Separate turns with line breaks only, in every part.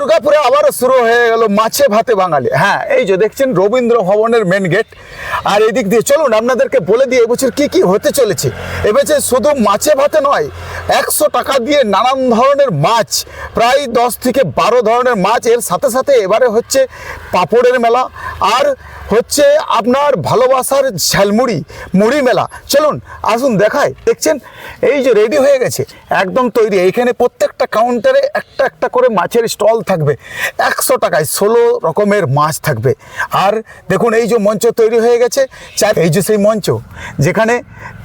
দুর্গাপুরে আবারও শুরু হয়ে গেল মাছে ভাতে বাঙালি। হ্যাঁ এই যে দেখছেন রবীন্দ্র ভবনের মেন গেট আর এদিক দিয়ে চলুন, আপনাদেরকে বলে দিয়ে এবছর কি কি হতে চলেছে? এবছর শুধু মাছে ভাতে নয়, একশো টাকা দিয়ে নানান ধরনের মাছ, প্রায় দশ থেকে বারো ধরনের মাছ। এর সাথে সাথে এবারে হচ্ছে পাপড়ের মেলা, আর হচ্ছে আপনার ভালোবাসার ঝালমুড়ি, মুড়ি মেলা। চলুন, আসুন দেখায় দেখছেন, এই যে রেডি হয়ে গেছে, একদম তৈরি। এইখানে প্রত্যেকটা কাউন্টারে একটা একটা করে মাছের স্টল থাকবে। একশো টাকায় ষোলো রকমের মাছ থাকবে। আর দেখুন, এই যে মঞ্চ তৈরি হয়ে গেছে, চার এই যে সেই মঞ্চ, যেখানে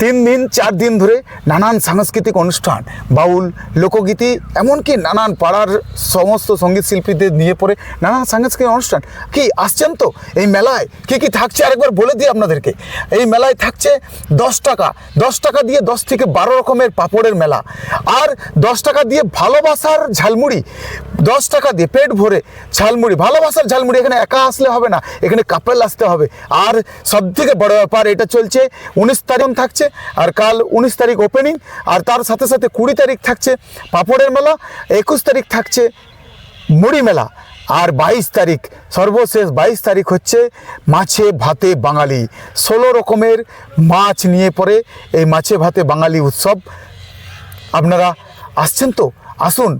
তিন দিন, চার দিন ধরে নানান সাংস্কৃতিক অনুষ্ঠান, বাউল, লোকগীতি, এমনকি নানান পাড়ার সমস্ত সংগীত শিল্পীদের নিয়ে পড়ে নানান সাংস্কৃতিক অনুষ্ঠান। কি, আসছেন তো? এই মেলায় কি কি থাকছে? আরেকবার বলে দিই আপনাদেরকে। এই মেলায় থাকছে দশ টাকা। দশ টাকা দিয়ে দশ থেকে বারো রকমের পাপড়ের মেলা। আর দশ টাকা দিয়ে ভালোবাসার ঝালমুড়ি। দশ টাকা দিয়ে পেট ভরে ঝালমুড়ি ভালোবাসার ঝালমুড়ি এখানে একা আসলে হবে না, এখানে কাপেল আসতে হবে। আর সব থেকে বড় ব্যাপার, এটা চলছে উনিশ তারিখ থাকছে, আর কাল উনিশ তারিখ ওপেনিং আর তার সাথে সাথে কুড়ি তারিখ থাকছে পাপড়ের মেলা, একুশ তারিখ থাকছে মুড়ি মেলা, আর বাইশ তারিখ, সর্বশেষ বাইশ তারিখ হচ্ছে মাছে ভাতে বাঙালি। ষোলো রকমের মাছ নিয়ে পরে এই মাছে ভাতে বাঙালি উৎসব। আপনারা আসছেন তো? আসুন,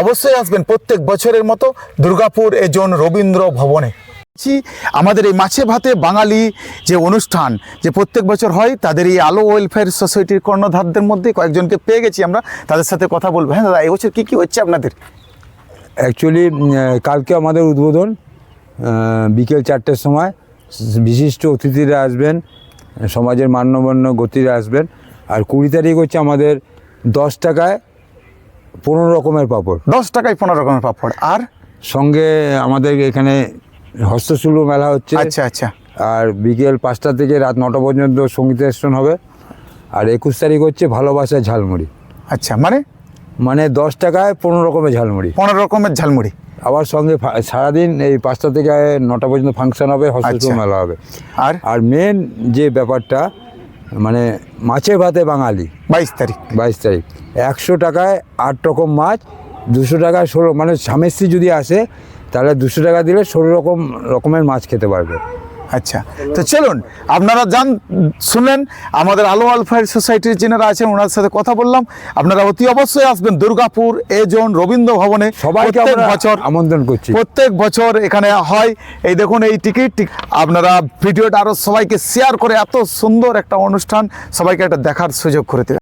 অবশ্যই আসবেন প্রত্যেক বছরের মতো দুর্গাপুর এজন রবীন্দ্র ভবনে। আমাদের এই মাছে ভাতে বাঙালি যে অনুষ্ঠান, যে প্রত্যেক বছর হয়, তাদের এই আলো ওয়েলফেয়ার সোসাইটির কর্ণধারদের মধ্যে কয়েকজনকে পেয়ে গেছি আমরা, তাদের সাথে কথা বলব। হ্যাঁ দাদা, এবছর কী কী হচ্ছে আপনাদের?
অ্যাকচুয়ালি কালকে আমাদের উদ্বোধন বিকেল চারটের সময়, বিশিষ্ট অতিথিরা আসবেন, সমাজের মান্যমান্য গতিরা আসবেন, আর কুড়ি তারিখ হচ্ছে আমাদের দশ টাকায় পনেরো রকমের পাপড়।
দশ টাকায় পনেরো রকমের পাপড়। আর?
সঙ্গে আমাদের এখানে হস্তশিল্প মেলা হচ্ছে।
আচ্ছা আচ্ছা।
আর বিকেল পাঁচটা থেকে রাত নটা পর্যন্ত সঙ্গীতানুষ্ঠান হবে। আর একুশ তারিখ হচ্ছে ভালোবাসার ঝালমুড়ি।
আচ্ছা মানে?
মানে দশ টাকায় পনেরো রকমের ঝালমুড়ি।
পনেরো রকমের ঝালমুড়ি।
আবার সঙ্গে সারাদিন এই পাঁচটা থেকে নটা পর্যন্ত ফাংশন হবে হস্তশিল্প
আচ্ছা।
মেলা হবে।
আর?
আর মেন যে ব্যাপারটা মানে মাছে ভাতে বাঙালি।
বাইশ তারিখ।
বাইশ তারিখ। একশো টাকায় আট রকম মাছ দুশো টাকায় ষোলো মানে স্বামী স্ত্রী যদি আসে তাহলে দুশো টাকা দিলে ষোলো রকম রকমের মাছ খেতে পারবে।
আচ্ছা তো চলুন আপনারা যান শুনলেন আমাদের আলো আলফায়ার সোসাইটির যিনারা আছেন ওনার সাথে কথা বললাম। আপনারা অতি অবশ্যই আসবেন দুর্গাপুর এ জোন রবীন্দ্র ভবনে। প্রত্যেক বছর
আমন্ত্রণ করছি।
প্রত্যেক বছর এখানে হয়। এই দেখুন এই টিকিট আপনারা ভিডিওটা আরও সবাইকে শেয়ার করে এত সুন্দর একটা অনুষ্ঠান সবাইকে একটা দেখার সুযোগ করে দেবে